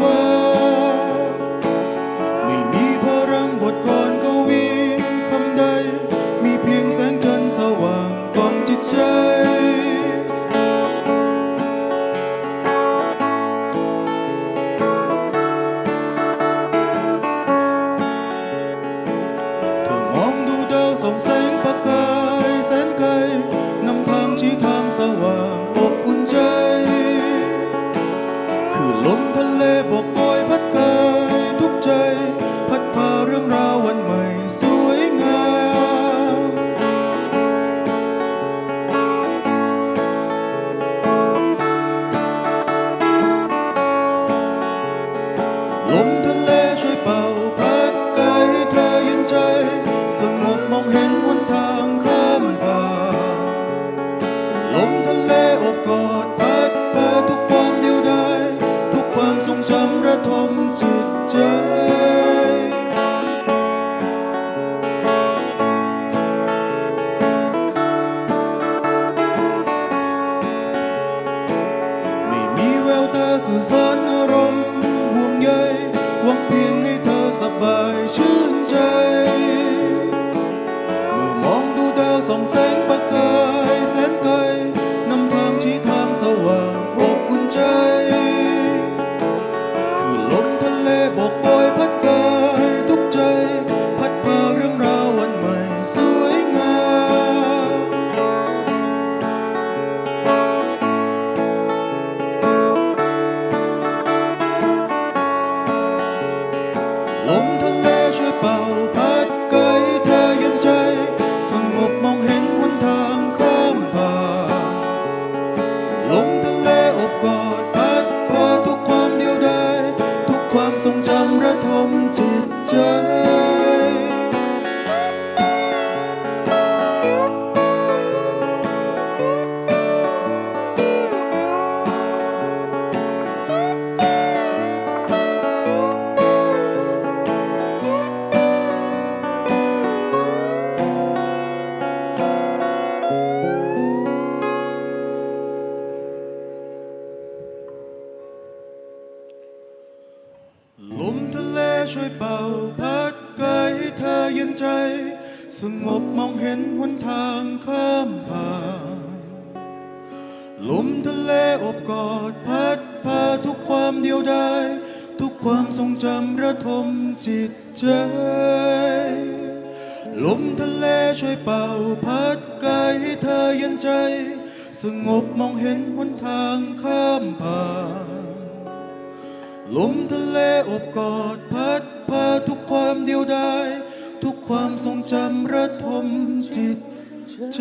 วง บกบอยพัดกายทุกใจ พัดพาเรื่องราววันใหม่สวยงาม ลมทะเลช่วยเป่าพัดกายให้เธอเย็นใจ สงบมองเห็น วต ช่วยเป่าพัดไกลให้เธอเย็นใจ สงบมองเห็นหนทางข้ามผ่านลมทะเลอบกอดพัดพาทุกความเดียวดายทุกความทรงจำระทมจิตใจ ลมทะเลช่วยเป่าพัดกายให้เธอเย็นใจ สงบมองเห็นหนทางข้ามผ่าน ลมทะเลอบกอดพัดพาทุกความเดียวดายทุกความทรงจำระทมจิตเจ